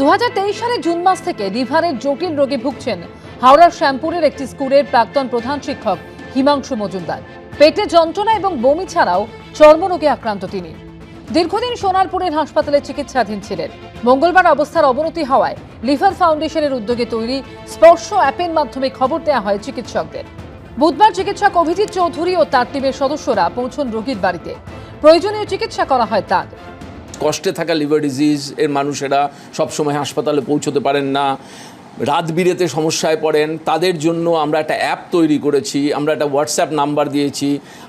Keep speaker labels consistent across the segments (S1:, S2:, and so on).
S1: দু সালে জুন মাস থেকে লিভারের জটিল রোগে ভুগছেন হাওড়ার শ্যামপুরের একটি স্কুলের প্রাক্তন প্রধান শিক্ষক হিমাংশু মজুমদার। পেটে যন্ত্রণা এবং বমি ছাড়াও চর্মরোগে আক্রান্ত তিনি। দীর্ঘদিন সোনারপুরের হাসপাতালে চিকিৎসাধীন ছিলেন। মঙ্গলবার অবস্থার অবনতি হওয়ায় লিভার ফাউন্ডেশনের উদ্যোগে তৈরি স্পর্শ অ্যাপের মাধ্যমে খবর দেওয়া হয় চিকিৎসকদের। বুধবার চিকিৎসক অভিজিৎ চৌধুরী ও তার টিমের সদস্যরা পৌঁছন রোগীর বাড়িতে। প্রয়োজনীয় চিকিৎসা করা হয় তার।
S2: কষ্টে থাকা লিভার ডিজিজ এর মানুষেরা সবসময় হাসপাতালে পৌঁছতে পারেন না। রাত বিরেতে সমস্যায় পড়েন, তাদের জন্য আমরা একটা অ্যাপ তৈরি করেছি, আমরা একটা হোয়াটসঅ্যাপ নাম্বার দিয়েছি।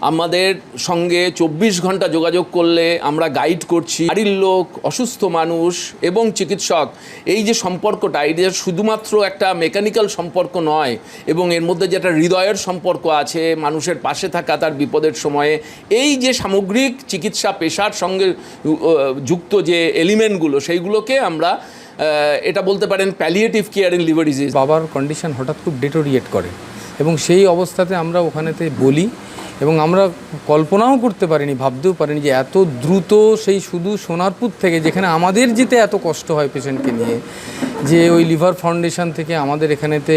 S2: আমাদের সঙ্গে চব্বিশ ঘণ্টা যোগাযোগ করলে আমরা গাইড করছি। বাড়ির লোক, অসুস্থ মানুষ এবং চিকিৎসক, এই যে সম্পর্কটা এটা শুধুমাত্র একটা মেকানিক্যাল সম্পর্ক নয়, এবং এর মধ্যে যে একটা হৃদয়ের সম্পর্ক আছে, মানুষের পাশে থাকা তার বিপদের সময়ে, এই যে সামগ্রিক চিকিৎসা পেশার সঙ্গে যুক্ত যে এলিমেন্টগুলো সেইগুলোকে আমরা এটা বলতে পারেন palliative care in liver disease
S3: বাবার কন্ডিশন হঠাৎ খুব ডেটোরিয়েট করে এবং সেই অবস্থাতে আমরা ওখানেতে বলি এবং আমরা কল্পনাও করতে পারিনি, ভাবতেও পারিনি যে এত দ্রুত সেই শুধু সোনারপুর থেকে যেখানে আমাদের যেতে এত কষ্ট হয় পেশেন্টকে নিয়ে, যে ওই লিভার ফাউন্ডেশন থেকে আমাদের এখানেতে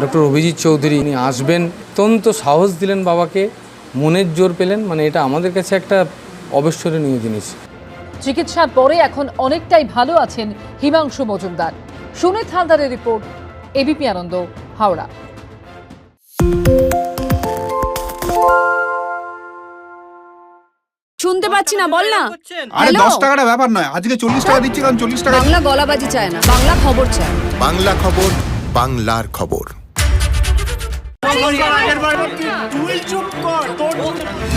S3: ডক্টর অভিজিৎ চৌধুরী উনি আসবেন। অত্যন্ত সাহস দিলেন বাবাকে, মনের জোর পেলেন মানে এটা আমাদের কাছে একটা অবিস্মরণীয় জিনিস।
S1: চিকিৎসার পরে এখন অনেকটাই ভালো আছেন হিমাংশু মজুমদার। সুনীত হালদারের রিপোর্ট এবিপি আনন্দ হাওড়া।
S4: শুনতে পাচ্ছি না বল না।
S5: আরে? দশ টাকাটা ব্যাপার নয় আজকে চল্লিশ টাকা দিচ্ছি কারণ চল্লিশ টাকা
S4: বাংলা গলাবাজি চায় না বাংলা খবর চায়।
S6: বাংলা খবর বাংলার খবর।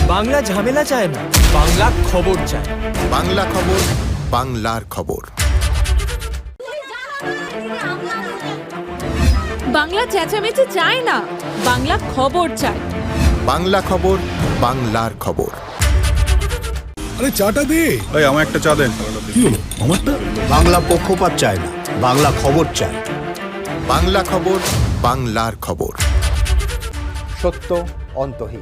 S7: বাংলা ঝামেলা চায় না বাংলা খবর চায়।
S6: বাংলা খবর বাংলার খবর।
S4: বাংলা চেঁচামেচি চায় না বাংলা খবর চায়।
S6: বাংলা খবর বাংলার খবর।
S8: আরে চাটা দে।
S5: এই আমার একটা চা দেন।
S8: কি হলো? আমারটা?
S9: বাংলা পক্ষপাত চায় না বাংলা খবর চায়।
S6: বাংলা খবর বাংলার খবর।
S9: সত্য অন্তহীন।